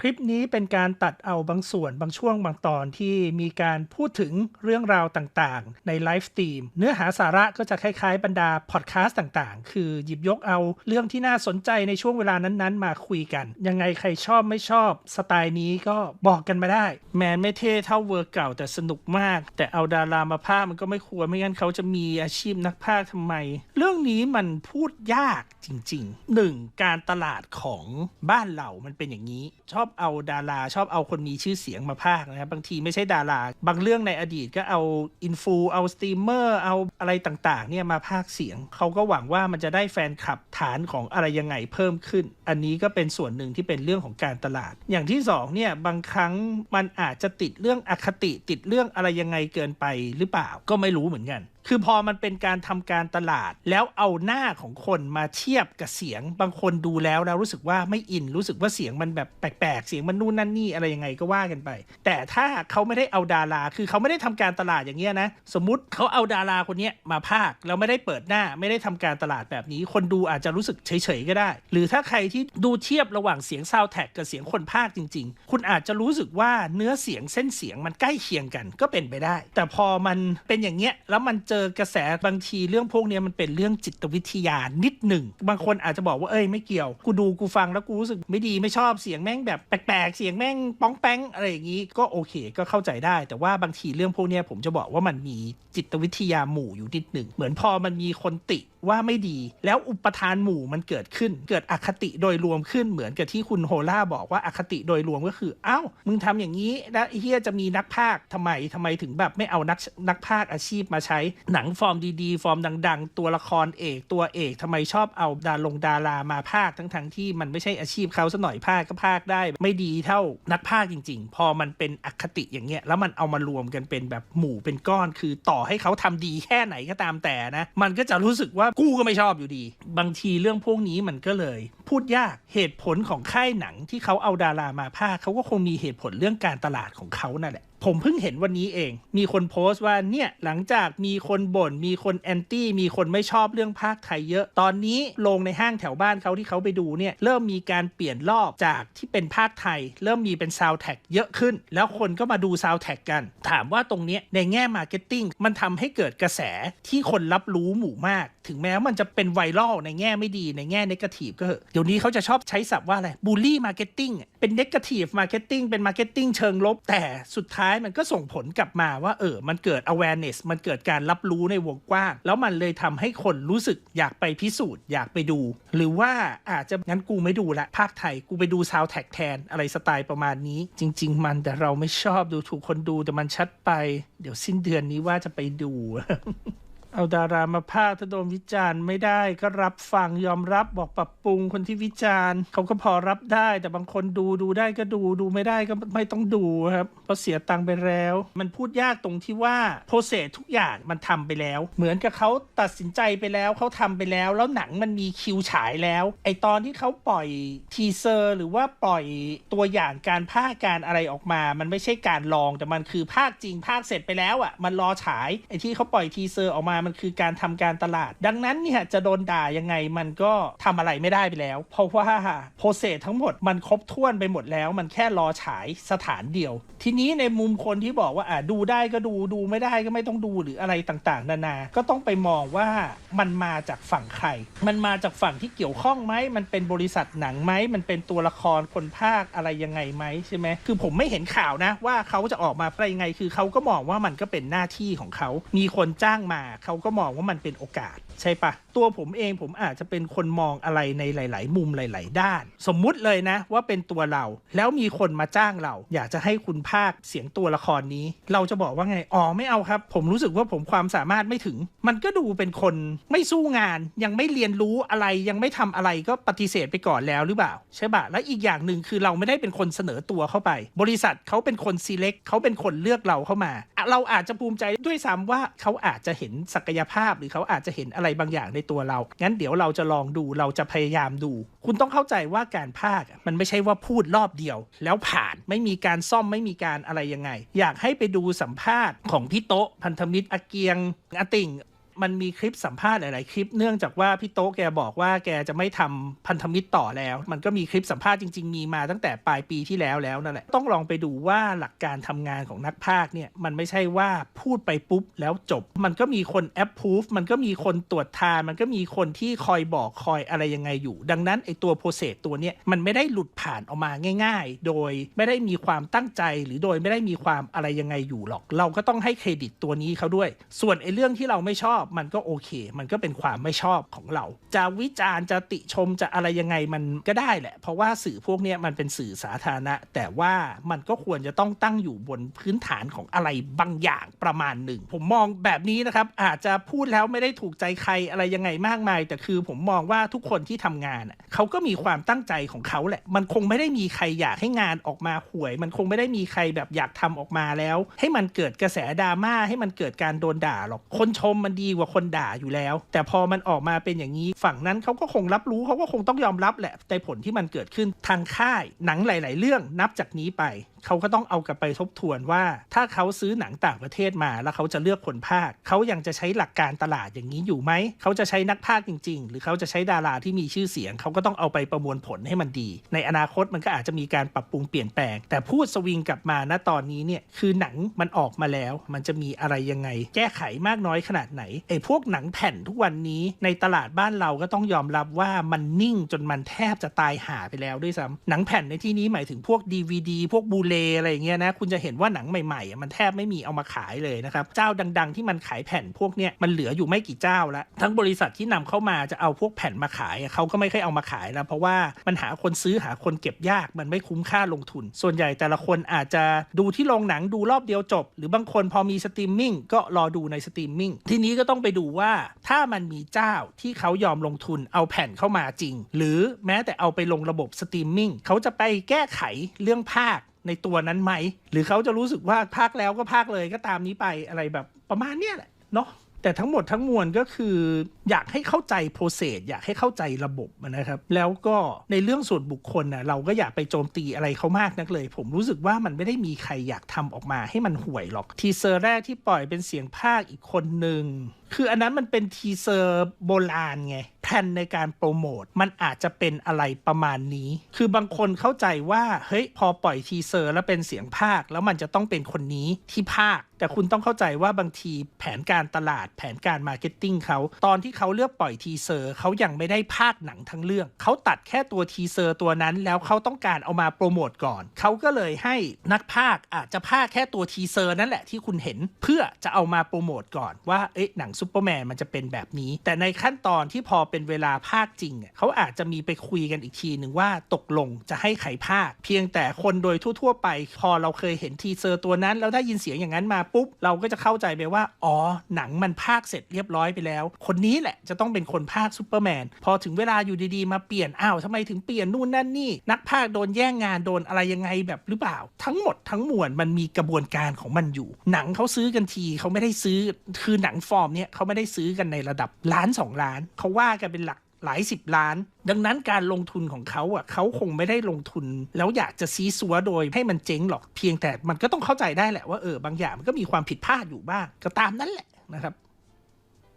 คลิปนี้เป็นการตัดเอาบางส่วนบางช่วงบางตอนที่มีการพูดถึงเรื่องราวต่างๆ ในไลฟ์สตรีมเนื้อหาสาระก็จะคล้ายๆ บรรดาพอดแคสต์ต่างๆ คือหยิบยกเอาเรื่องที่น่าสนใจในช่วงเวลานั้นๆ มาคุยกัน ยังไงใครชอบไม่ชอบสไตล์นี้ก็บอกกันมาได้ แมนไม่เท่เท่าเวอร์เก่าแต่สนุกมาก แต่เอาดารามาพากย์มันก็ไม่ควรไม่งั้นเขาจะมีอาชีพนักพากย์ทำไม เรื่องนี้มันพูดยากจริงๆหนึ่งการตลาดของบ้านเรามันเป็นอย่างนี้ชอบเอาดารา ชอบเอาคนมีชื่อเสียงมาพากนะครับบางทีไม่ใช่ดารา บางเรื่องในอดีตก็เอาอินฟูเอาสตรีมเมอร์เอาอะไรต่างๆเนี่ยมาพากเสียง เขาก็หวังว่ามันจะได้แฟนคลับฐานของอะไรยังไงเพิ่มขึ้น อันนี้ก็เป็นส่วนหนึ่งที่เป็นเรื่องของการตลาด อย่างที่สองเนี่ยบางครั้งมันอาจจะติดเรื่องอคติติดเรื่องอะไรยังไงเกินไปหรือเปล่าก็ไม่รู้เหมือนกัน คือพอมันเป็นการทำการตลาด แล้วเอาหน้าของคนมาเทียบกับเสียง บางคนดูแล้วแล้วรู้สึกว่าไม่อินรู้สึกว่าเสียงมันแบบแปลกๆ เสียงมันนู่นนั่นนี่อะไรยังไงก็ว่ากันไป แต่ถ้าเขาไม่ได้เอาดารา คือเขาไม่ได้ทำการตลาดอย่างเงี้ยนะ สมมติเขาเอาดาราคนนี้มาพากย์แล้วไม่ได้เปิดหน้าไม่ได้ทำการตลาดแบบนี้ คนดูอาจจะรู้สึกเฉยๆก็ได้ หรือถ้าใครที่ดูเทียบระหว่างเสียงซาวแท็กกับเสียงคนพากจริง ๆ คุณอาจจะรู้สึกว่าเนื้อเสียงเส้นเสียงมันใกล้เคียงกันก็เป็นไปได้ แต่พอมันเป็นอย่างเงี้ยแล้วมันเจอกระแสบางทีเรื่องพวกนี้มันเป็นเรื่องจิตวิทยานิดหนึ่ง บางคนอาจจะบอกว่าเอ้ยไม่เกี่ยว กูดูกูฟังแล้วกูรู้สึกไม่ดีไม่ชอบเสียงแม่งแบบแปลกๆ เสียงแม่งป้องแป้งอะไรอย่างงี้ก็โอเค ก็เข้าใจได้ แต่ว่าบางทีเรื่องพวกนี้ผมจะบอกว่ามันมีจิตวิทยาหมู่อยู่นิดหนึ่งเหมือนพอมันมีคนติว่าไม่ดี แล้วอุปทานหมู่มันเกิดขึ้น เกิดอคติโดยรวมขึ้นเหมือนกับที่คุณโฮล่าบอกว่าอคติโดยรวมก็คือเอ้ามึงทำอย่างนี้แล้วเฮียจะมีนักพากย์ทำไมทำไมถึงแบบไม่เอานักนักพากย์อาชีพมาใช้หนังฟอร์มดีๆ ฟอร์มดัง ๆ ตัวละครเอก ตัวเอกทำไมชอบเอาดาลงดารามาพากทั้งๆที่มันไม่ใช่อาชีพเขาซะหน่อยพากก็พากได้ ไม่ดีเท่านักพากจริง ๆ พอมันเป็นอคติอย่างเงี้ยแล้วมันเอามารวมกันเป็นแบบหมู่เป็นก้อน คือต่อให้เขาทำดีแค่ไหนก็ตามแต่นะ มันก็จะรู้สึกว่ากูก็ไม่ชอบอยู่ดี บางทีเรื่องพวกนี้มันก็เลย พูดยากเหตุผลของค่ายหนังที่เขาเอาดารามาพากเขาก็คงมีเหตุผลเรื่องการตลาดของเขานั่นแหละ ผมเพิ่งเห็นวันนี้เอง มีคนโพสต์ว่าเนี่ยหลังจากมีคนบ่น มีคนแอนตี้ มีคนไม่ชอบเรื่องภาคไทยเยอะ ตอนนี้ลงในห้างแถวบ้านเขาที่เขาไปดูเนี่ยเริ่มมีการเปลี่ยนรอบจากที่เป็นภาคไทย เริ่มมีเป็นซาวแท็กเยอะขึ้น แล้วคนก็มาดูซาวแท็กกัน ถามว่าตรงเนี้ยในแง่มาร์เก็ตติ้งมันทำให้เกิดกระแสที่คนรับรู้หมู่มาก ถึงแม้มันจะเป็นไวรัลในแง่ไม่ดีในแง่นกาทีฟก็เหอะเดี๋ยวนี้เขาจะชอบใช้ศัพท์ว่าอะไรบูลลี่มาร์เก็ตติ้งเป็นนกาทีฟมาร์เก็ตติ้งเป็นมาร์เก็ตติ้งเชิงลบแต่สุดท้ายมันก็ส่งผลกลับมาว่าเออ มันเกิด awareness มันเกิดการรับรู้ในวงกว้าง แล้วมันเลยทำให้คนรู้สึกอยากไปพิสูจน์อยากไปดู หรือว่าอาจจะงั้นกูไม่ดูละภาคไทยกูไปดูซาวแท็กแทนอะไรสไตล์ประมาณนี้ จริง ๆ มันแต่เราไม่ชอบดูถูกคนดูแต่มันชัดไป เดี๋ยวสิ้นเดือนนี้ว่าจะไปดู เอาดารามาพากถ้าโดนวิจารณ์ไม่ได้ก็รับฟังยอมรับบอกปรับปรุงคนที่วิจารณ์เขาก็พอรับได้ แต่บางคนดูดูได้ก็ดูดูไม่ได้ก็ไม่ต้องดูครับเพราะเสียตังค์ไปแล้ว มันพูดยากตรงที่ว่าโปรเซสทุกอย่างมันทำไปแล้ว เหมือนกับเขาตัดสินใจไปแล้วเขาทำไปแล้ว แล้วหนังมันมีคิวฉายแล้ว ไอตอนที่เขาปล่อยทีเซอร์หรือว่าปล่อยตัวอย่างการพากย์การอะไรออกมา มันไม่ใช่การลองแต่มันคือภาคจริงภาคเสร็จไปแล้วอะมันรอฉายไอที่เขาปล่อยทีเซอร์ออกมามันคือการทำการตลาด ดังนั้นเนี่ยจะโดนด่ายังไงมันก็ทำอะไรไม่ได้ไปแล้ว เพราะว่าโปรเซสทั้งหมดมันครบถ้วนไปหมดแล้ว มันแค่รอฉายสถานเดียว ทีนี้ในมุมคนที่บอกว่าอ่าดูได้ก็ดูดูไม่ได้ก็ไม่ต้องดูหรืออะไรต่างๆ นานา ก็ต้องไปมองว่ามันมาจากฝั่งใคร มันมาจากฝั่งที่เกี่ยวข้องไหม มันเป็นบริษัทหนังไหม มันเป็นตัวละครคนภาคอะไรยังไงไหมใช่ไหม คือผมไม่เห็นข่าวนะ ว่าเขาจะออกมาอะไรยังไง คือเขาก็มองว่ามันก็เป็นหน้าที่ของเขา มีคนจ้างมาเขาก็มองว่ามันเป็นโอกาส ใช่ปะตัวผมเองผมอาจจะเป็นคนมองอะไรในหลาย ๆ มุมหลาย ๆ ด้าน สมมุติเลยนะว่าเป็นตัวเรา แล้วมีคนมาจ้างเรา อยากจะให้คุณภาคเสียงตัวละครนี้ เราจะบอกว่าไงอ๋อไม่เอาครับ ผมรู้สึกว่าผมความสามารถไม่ถึง มันก็ดูเป็นคนไม่สู้งาน ยังไม่เรียนรู้อะไรยังไม่ทำอะไรก็ปฏิเสธไปก่อนแล้วหรือเปล่าใช่ปะและอีกอย่างหนึ่งคือเราไม่ได้เป็นคนเสนอตัวเข้าไป บริษัทเขาเป็นคน select เขาเป็นคนเลือกเราเข้ามา เราอาจจะภูมิใจด้วยซ้ำว่าเขาอาจจะเห็นศัักยภาพหรือเขาอาจจะเห็นอะไรบางอย่างในตัวเรา งั้นเดี๋ยวเราจะลองดูเราจะพยายามดู คุณต้องเข้าใจว่าการภาคมันไม่ใช่ว่าพูดรอบเดียว แล้วผ่านไม่มีการซ่อมไม่มีการอะไรยังไง อยากให้ไปดูสัมภาษณ์ของพี่โต๊ะพันธมิตรอาเกียงอาติ่ง มันมีคลิปสัมภาษณ์หลาย ๆ คลิปเนื่องจากว่าพี่โต๊ะแกบอกว่าแกจะไม่ทำพันธมิตรต่อแล้ว มันก็มีคลิปสัมภาษณ์จริง ๆ มีมาตั้งแต่ปลายปีที่แล้วแล้วนั่นแหละต้องลองไปดูว่าหลักการทำงานของนักภาคเนี่ยมันไม่ใช่ว่าพูดไปปุ๊บแล้วจบ มันก็มีคนแอปพูฟมันก็มีคนตรวจทานมันก็มีคนที่คอยบอกคอยอะไรยังไงอยู่ ดังนั้นไอตัวโปรเซสตัวเนี้ยมันไม่ได้หลุดผ่านออกมาง่าย ๆ โดยไม่ได้มีความตั้งใจหรือโดยไม่ได้มีความอะไรยังไงอยู่หรอก เราก็ต้องให้เครดิตตัวนี้เขาด้วย ส่วนไอเรื่องที่เราไม่ชอบมันก็โอเค มันก็เป็นความไม่ชอบของเรา จะวิจารณ์จะติชมจะอะไรยังไงมันก็ได้แหละ เพราะว่าสื่อพวกนี้มันเป็นสื่อสาธารณะ แต่ว่ามันก็ควรจะต้องตั้งอยู่บนพื้นฐานของอะไรบางอย่างประมาณหนึ่ง ผมมองแบบนี้นะครับ อาจจะพูดแล้วไม่ได้ถูกใจใครอะไรยังไงมากมาย แต่คือผมมองว่าทุกคนที่ทำงานอะเขาก็มีความตั้งใจของเขาแหละ มันคงไม่ได้มีใครอยากให้งานออกมาห่วย มันคงไม่ได้มีใครแบบอยากทำออกมาแล้ว ให้มันเกิดกระแสดราม่าให้มันเกิดการโดนด่าหรอกคนชมมันดีกว่าคนด่าอยู่แล้ว แต่พอมันออกมาเป็นอย่างนี้ฝั่งนั้นเขาก็คงรับรู้เขาก็คงต้องยอมรับแหละในผลที่มันเกิดขึ้นทางค่ายหนังหลาย ๆ เรื่องนับจากนี้ไปเขาก็ต้องเอากลับไปทบทวนว่า ถ้าเขาซื้อหนังต่างประเทศมาแล้วเขาจะเลือกคนภาค เขายังจะใช้หลักการตลาดอย่างนี้อยู่ไหม เขาจะใช้นักภาคจริง ๆ หรือเขาจะใช้ดาราที่มีชื่อเสียง เขาก็ต้องเอาไปประมวลผลให้มันดี ในอนาคตมันก็อาจจะมีการปรับปรุงเปลี่ยนแปลง แต่พูดสวิงกลับมาณตอนนี้เนี่ยคือหนังมันออกมาแล้ว มันจะมีอะไรยังไง แก้ไขมากน้อยขนาดไหนไอ้พวกหนังแผ่นทุกวันนี้ในตลาดบ้านเราก็ต้องยอมรับว่ามันนิ่งจนมันแทบจะตายหาไปแล้วด้วยซ้ำหนังแผ่นในที่นี้หมายถึงพวก DVD พวกบูเลอะไรอย่างเงี้ยนะ คุณจะเห็นว่าหนังใหม่ๆ มันแทบไม่มีเอามาขายเลยนะครับ เจ้าดัง ๆ ที่มันขายแผ่นพวกเนี้ยมันเหลืออยู่ไม่กี่เจ้าละทั้งบริษัทที่นำเข้ามาจะเอาพวกแผ่นมาขายเขาก็ไม่ค่อยเอามาขายแล้วเพราะว่ามันหาคนซื้อหาคนเก็บยากมันไม่คุ้มค่าลงทุน ส่วนใหญ่แต่ละคนอาจจะดูที่โรงหนังดูรอบเดียวจบ หรือบางคนพอมีสตรีมมิ่งก็รอดูในสตรีมมิ่งทีนี้ก็ต้องไปดูว่าถ้ามันมีเจ้าที่เขายอมลงทุนเอาแผ่นเข้ามาจริง หรือแม้แต่เอาไปลงระบบสตรีมมิ่งเขาจะไปแก้ไขเรื่องภาค ในตัวนั้นไหม หรือเขาจะรู้สึกว่าภาคแล้วก็ภาคเลยก็ตามนี้ไปอะไรแบบประมาณเนี้ยแหละเนาะแต่ทั้งหมดทั้งมวลก็คือ อยากให้เข้าใจโปรเซสอยากให้เข้าใจระบบนะครับ แล้วก็ในเรื่องส่วนบุคคลนะเราก็อยากไปโจมตีอะไรเขามากนักเลย ผมรู้สึกว่ามันไม่ได้มีใครอยากทำออกมาให้มันห่วยหรอก ทีเซอร์แรกที่ปล่อยเป็นเสียงภาคอีกคนหนึ่งคืออันนั้นมันเป็นทีเซอร์โบราณไงแผนในการโปรโมทมันอาจจะเป็นอะไรประมาณนี้ คือบางคนเข้าใจว่าเฮ้ยพอปล่อยทีเซอร์แล้วเป็นเสียงภาค แล้วมันจะต้องเป็นคนนี้ที่ภาค แต่คุณต้องเข้าใจว่าบางทีแผนการตลาดแผนการมาร์เก็ตติ้งเขาตอนที่เขาเลือกปล่อยทีเซอร์เขายังไม่ได้ภาคหนังทั้งเรื่อง เขาตัดแค่ตัวทีเซอร์ตัวนั้น แล้วเขาต้องการเอามาโปรโมทก่อน เขาก็เลยให้นักภาคอาจจะภาคแค่ตัวทีเซอร์นั่นแหละที่คุณเห็นเพื่อจะเอามาโปรโมทก่อนว่าเอ๊ะหนังซูเปอร์แมนมันจะเป็นแบบนี้ แต่ในขั้นตอนที่พอเป็นเวลาภาคจริงเขาอาจจะมีไปคุยกันอีกทีหนึ่งว่าตกลงจะให้ใครภาค เพียงแต่คนโดยทั่ว ๆ ไป พอเราเคยเห็นทีเซอร์ตัวนั้นแล้วได้ยินเสียงอย่างนั้นมาปุ๊บเราก็จะเข้าใจไปว่าอ๋อหนังมันภาคเสร็จเรียบร้อยไปแล้ว คนนี้แหละจะต้องเป็นคนภาคซูเปอร์แมน พอถึงเวลาอยู่ดีๆ มาเปลี่ยน อ้าวทำไมถึงเปลี่ยนนู่นนั่นนี่ นักภาคโดนแย่งงานโดนอะไรยังไงแบบหรือเปล่า ทั้งหมดทั้งมวลมันมีกระบวนการของมันอยู่ หนังเขาซื้อกันทีเขาไม่ได้ซื้อคือหนังฟอร์มเนี่ยเขาไม่ได้ซื้อกันในระดับล้านสองล้านเขาว่ากันเป็นหลักหลายสิบล้าน ดังนั้นการลงทุนของเขาอะเขาคงไม่ได้ลงทุน แล้วอยากจะซีซัวโดยให้มันเจ๊งหรอกเพียงแต่มันก็ต้องเข้าใจได้แหละว่าเออบางอย่างมันก็มีความผิดพลาดอยู่บ้างก็ตามนั้นแหละนะครับ